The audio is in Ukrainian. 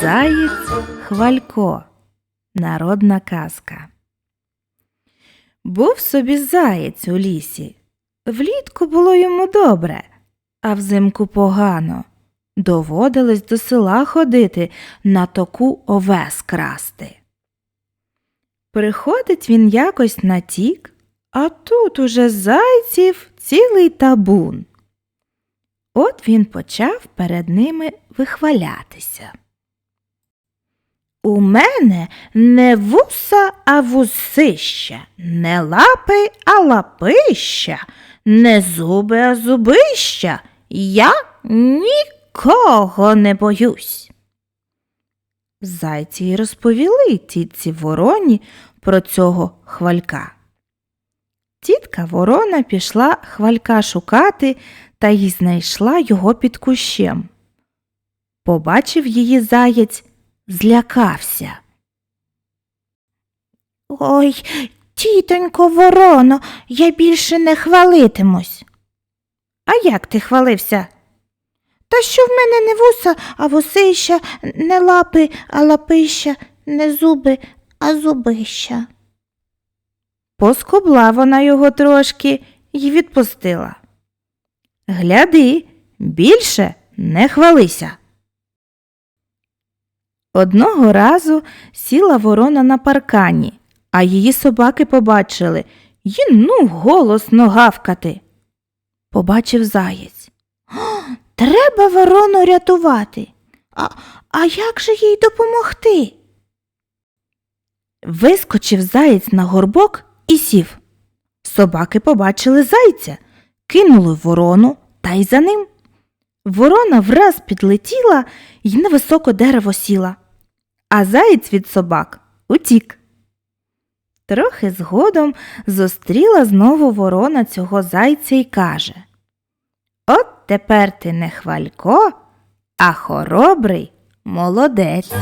Заєць Хвалько. Народна казка. Був собі заєць у лісі. Влітку було йому добре, а взимку погано. Доводилось до села ходити на току овес красти. Приходить він якось на тік, а тут уже зайців цілий табун. От він почав перед ними вихвалятися. У мене не вуса, а вусища, не лапи, а лапища, не зуби, а зубища. Я нікого не боюсь. Зайці й розповіли тітці вороні про цього хвалька. Тітка ворона пішла хвалька шукати та й знайшла його під кущем. Побачив її заєць, злякався. Ой, тітонько вороно, я більше не хвалитимусь. А як ти хвалився? Та що в мене не вуса, а вусища, не лапи, а лапища, не зуби, а зубища. Поскобла вона його трошки і відпустила. Гляди, більше не хвалися. Одного разу сіла ворона на паркані, а її собаки побачили й ну голосно гавкати. Побачив заєць. Треба ворону рятувати. А, а як же їй допомогти? Вискочив заєць на горбок і сів. Собаки побачили зайця, кинули ворону та й за ним. Ворона враз підлетіла й на високе дерево сіла, а заєць від собак утік. Трохи згодом зустріла знову ворона цього зайця й каже От тепер ти не хвалько, а хоробрий молодець.